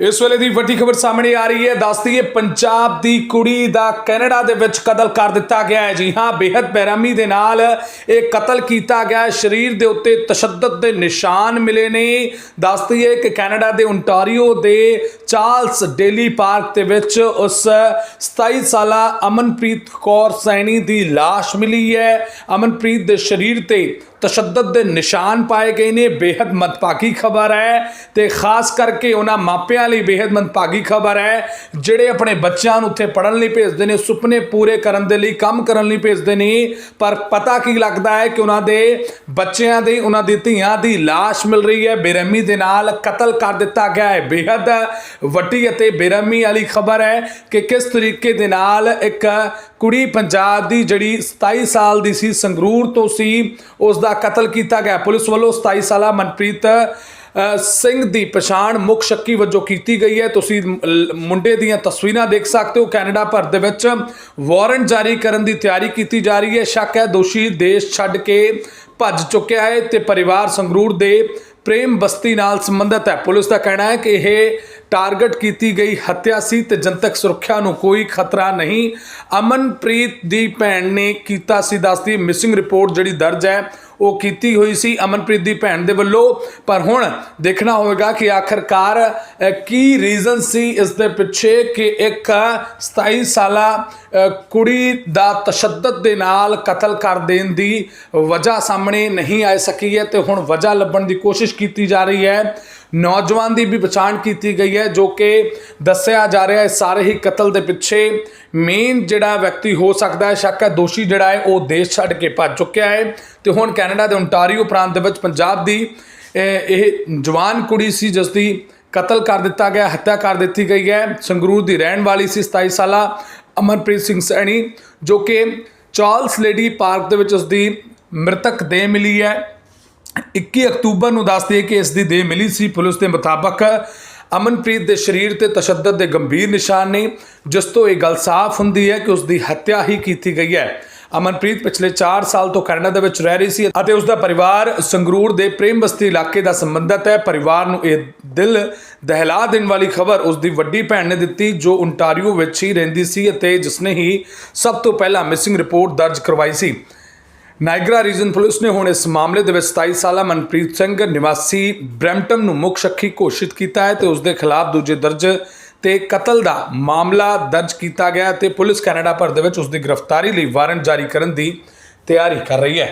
ਇਸ ਵੇਲੇ ਦੀ ਵੱਡੀ ਖਬਰ ਸਾਹਮਣੇ ਆ ਰਹੀ ਹੈ। ਦੱਸ ਹੈ ਪੰਜਾਬ ਦੀ ਕੁੜੀ ਦਾ ਕੈਨੇਡਾ ਦੇ ਵਿੱਚ ਕਤਲ ਕਰ ਦਿੱਤਾ ਗਿਆ ਹੈ। ਜੀ ਹਾਂ ਬੇहद ਬੇਰਹਿਮੀ ਦੇ ਨਾਲ ਇਹ ਕਤਲ ਕੀਤਾ ਗਿਆ ਹੈ। ਸਰੀਰ ਦੇ ਉੱਤੇ ਤਸ਼ੱਦਦ ਦੇ ਨਿਸ਼ਾਨ ਮਿਲੇ ਨੇ। ਦੱਸ ਹੈ ਕਿ ਕੈਨੇਡਾ ਦੇ ਓਨਟਾਰੀਓ ਦੇ ਚਾਰਲਸ ਡੇਲੀ ਪਾਰਕ ਦੇ ਵਿੱਚ ਉਸ 27 ਸਾਲਾ ਅਮਨਪ੍ਰੀਤ ਕੌਰ ਸੈਣੀ ਦੀ ਲਾਸ਼ ਮਿਲੀ ਹੈ। ਅਮਨਪ੍ਰੀਤ ਦੇ ਸਰੀਰ ਤੇ ਤਸ਼ੱਦਦ ਦੇ ਨਿਸ਼ਾਨ ਪਾਏ ਗਏ ਨੇ ਬੇहद ਮਨਪਾਕੀ ਖਬਰ ਹੈ ਤੇ ਖਾਸ ਕਰਕੇ ਉਹਨਾਂ ਮਾਪਿਆਂ ਲਈ ਬੇहद ਮਨਪਾਕੀ ਖਬਰ ਹੈ, ਜਿਹੜੇ ਆਪਣੇ ਬੱਚਿਆਂ ਨੂੰ ਉੱਥੇ ਪੜਨ ਲਈ ਭੇਜਦੇ ਨੇ, ਸੁਪਨੇ ਪੂਰੇ ਕਰਨ ਦੇ ਲਈ, ਕੰਮ ਕਰਨ ਲਈ ਭੇਜਦੇ ਨੇ, ਪਰ ਪਤਾ ਕੀ ਲੱਗਦਾ ਹੈ ਕਿ ਉਹਨਾਂ ਦੇ ਬੱਚਿਆਂ ਦੀ, ਉਹਨਾਂ ਦੀ ਧੀਆਂ ਦੀ লাশ ਮਿਲ ਰਹੀ ਹੈ, ਬੇਰਹਿਮੀ ਦੇ ਨਾਲ ਕਤਲ ਕਰ ਦਿੱਤਾ ਗਿਆ ਹੈ। ਬੇहद ਵੱਡੀ ਅਤੇ ਬੇਰਹਿਮੀ ਵਾਲੀ ਖਬਰ ਹੈ ਕਿ ਕਿਸ ਤਰੀਕੇ ਦੇ ਨਾਲ ਇੱਕ ਕੁੜੀ ਪੰਜਾਬ ਦੀ ਜਿਹੜੀ 27 ਸਾਲ ਦੀ ਸੀ, ਸੰਗਰੂਰ ਤੋਂ ਸੀ ਉਸ ਦਾ ਕਤਲ ਕੀਤਾ ਗਿਆ। ਪੁਲਿਸ ਵੱਲੋਂ 27 ਸਾਲਾ ਮਨਪ੍ਰੀਤ ਸਿੰਘ ਦੀ ਪਛਾਣ ਮੁੱਖ ਸ਼ੱਕੀ ਵਜੋਂ ਕੀਤੀ ਗਈ ਹੈ। ਤੁਸੀਂ ਮੁੰਡੇ ਦੀਆਂ ਤਸਵੀਰਾਂ ਦੇਖ ਸਕਦੇ ਹੋ। ਕੈਨੇਡਾ ਭਰ ਦੇ ਵਿੱਚ ਵਾਰੰਟ ਜਾਰੀ ਕਰਨ ਦੀ ਤਿਆਰੀ ਕੀਤੀ ਜਾ ਰਹੀ ਹੈ। ਸ਼ੱਕ ਹੈ ਦੋਸ਼ੀ ਦੇਸ਼ ਛੱਡ ਕੇ ਭੱਜ ਚੁੱਕਿਆ ਹੈ ਤੇ ਪਰਿਵਾਰ ਸੰਗਰੂਰ ਦੇ ਪ੍ਰੇਮ ਬਸਤੀ ਨਾਲ ਸੰਬੰਧਿਤ ਹੈ। ਪੁਲਿਸ ਦਾ ਕਹਿਣਾ ਹੈ ਕਿ ਇਹ ਟਾਰਗੇਟ ਕੀਤੀ ਗਈ ਹੱਤਿਆ ਸੀ ਤੇ ਜਨਤਕ ਸੁਰੱਖਿਆ ਨੂੰ ਕੋਈ ਖਤਰਾ ਨਹੀਂ। ਅਮਨਪ੍ਰੀਤ ਦੀ ਭੈਣ ਨੇ ਕੀਤਾ ਸੀ ਦੱਸਦੀ ਮਿਸਿੰਗ ਰਿਪੋਰਟ ਜਿਹੜੀ ਦਰਜ ਹੈ ਉਹ ਕੀਤੀ ਹੋਈ ਸੀ ਅਮਨਪ੍ਰੀਤ ਦੀ ਭੈਣ ਦੇ ਵੱਲੋਂ। ਪਰ ਹੁਣ ਦੇਖਣਾ ਹੋਵੇਗਾ ਕਿ ਆਖਰਕਾਰ ਕੀ ਰੀਜ਼ਨ ਸੀ ਇਸ ਦੇ ਪਿੱਛੇ ਕਿ ਇੱਕ 27 ਸਾਲਾ ਕੁੜੀ ਦਾ ਤਸ਼ੱਦਦ ਦੇ ਨਾਲ ਕਤਲ ਕਰ ਦੇਣ ਦੀ ਵਜ੍ਹਾ ਸਾਹਮਣੇ ਨਹੀਂ ਆ ਸਕੀ ਹੈ ਤੇ ਹੁਣ ਵਜ੍ਹਾ ਲੱਭਣ ਦੀ ਕੋਸ਼ਿਸ਼ ਕੀਤੀ ਜਾ ਰਹੀ ਹੈ। ਨੌਜਵਾਨ ਦੀ ਵੀ ਪਛਾਣ ਕੀਤੀ ਗਈ ਹੈ, ਜੋ ਕਿ ਦੱਸਿਆ ਜਾ ਰਿਹਾ ਹੈ, ਸਾਰੇ ਹੀ ਕਤਲ ਦੇ ਪਿੱਛੇ ਮੇਨ ਜਿਹੜਾ ਵਿਅਕਤੀ ਹੋ ਸਕਦਾ ਹੈ, ਸ਼ੱਕ ਹੈ, ਦੋਸ਼ੀ ਜਿਹੜਾ ਹੈ, ਉਹ ਦੇਸ਼ ਛੱਡ ਕੇ ਭੱਜ ਚੁੱਕਿਆ ਹੈ। ਤੇ ਹੁਣ ਕੈਨੇਡਾ ਦੇ ਓਨਟਾਰੀਓ ਪ੍ਰਾਂਤ ਦੇ ਵਿੱਚ ਪੰਜਾਬ ਦੀ ਇਹ ਜਵਾਨ ਕੁੜੀ ਸੀ, ਜਿਸ ਦੀ ਕਤਲ ਕਰ ਦਿੱਤਾ ਗਿਆ, ਹੱਤਿਆ ਕਰ ਦਿੱਤੀ ਗਈ ਹੈ। ਸੰਗਰੂਰ ਦੀ ਰਹਿਣ ਵਾਲੀ ਸੀ 27 ਸਾਲਾ ਅਮਰਪ੍ਰੀਤ ਸਿੰਘ ਸੈਣੀ, ਜੋ ਕਿ ਚਾਰਲਸ ਲੇਡੀ ਪਾਰਕ ਦੇ ਵਿੱਚ ਉਸ ਦੀ ਮ੍ਰਿਤਕ ਦੇਹ ਮਿਲੀ ਹੈ। 21 ਅਕਤੂਬਰ ਨੂੰ ਦੱਸਦੇ ਕਿ ਇਸ ਦੀ ਦੇਹ ਮਿਲੀ ਸੀ। ਪੁਲਿਸ ਦੇ ਮੁਤਾਬਕ ਅਮਨਪ੍ਰੀਤ ਦੇ ਸਰੀਰ ਤੇ ਤਸ਼ੱਦਦ ਦੇ ਗੰਭੀਰ ਨਿਸ਼ਾਨ ਨੇ, ਜਿਸ ਤੋਂ ਇਹ ਗੱਲ ਸਾਫ਼ ਹੁੰਦੀ ਹੈ ਕਿ ਉਸ ਦੀ ਹੱਤਿਆ ਹੀ ਕੀਤੀ ਗਈ ਹੈ। ਅਮਨਪ੍ਰੀਤ ਪਿਛਲੇ 4 ਸਾਲ ਤੋਂ ਕੈਨੇਡਾ ਦੇ ਵਿੱਚ ਰਹਿ ਰਹੀ ਸੀ ਅਤੇ ਉਸ ਦਾ ਪਰਿਵਾਰ ਸੰਗਰੂਰ ਦੇ ਪ੍ਰੇਮ ਬਸਤੀ ਇਲਾਕੇ ਦਾ ਸੰਬੰਧਤ ਹੈ। ਪਰਿਵਾਰ ਨੂੰ ਇਹ ਦਿਲ ਦਹਿਲਾ ਦੇਣ ਵਾਲੀ ਖਬਰ ਉਸ ਦੀ ਵੱਡੀ ਭੈਣ ਨੇ ਦਿੱਤੀ, ਜੋ ਓਨਟਾਰੀਓ ਵਿੱਚ ਹੀ ਰਹਿੰਦੀ ਸੀ ਅਤੇ ਜਿਸਨੇ ਹੀ ਸਭ ਤੋਂ ਪਹਿਲਾਂ ਮਿਸਿੰਗ ਰਿਪੋਰਟ ਦਰਜ ਕਰਵਾਈ ਸੀ। ਨਾਇਗਰਾ ਰੀਜਨ ਪੁਲਿਸ ਨੇ ਹੁਣ ਇਸ ਮਾਮਲੇ ਦੇ ਵਿੱਚ 27 ਸਾਲਾ ਮਨਪ੍ਰੀਤ ਸਿੰਘ ਨਿਵਾਸੀ ਬ੍ਰੈਂਪਟਨ ਨੂੰ ਮੁੱਖ ਸ਼ੱਕੀ ਘੋਸ਼ਿਤ ਕੀਤਾ ਹੈ ਤੇ ਉਸ ਦੇ ਖਿਲਾਫ ਦੂਜੇ ਦਰਜ ਤੇ ਕਤਲ ਦਾ ਮਾਮਲਾ ਦਰਜ ਕੀਤਾ ਗਿਆ ਤੇ ਪੁਲਿਸ ਕੈਨੇਡਾ ਭਰ ਦੇ ਵਿੱਚ ਉਸ ਦੀ ਗ੍ਰਿਫਤਾਰੀ ਲਈ ਵਾਰੰਟ ਜਾਰੀ ਕਰਨ ਦੀ ਤਿਆਰੀ ਕਰ ਰਹੀ ਹੈ।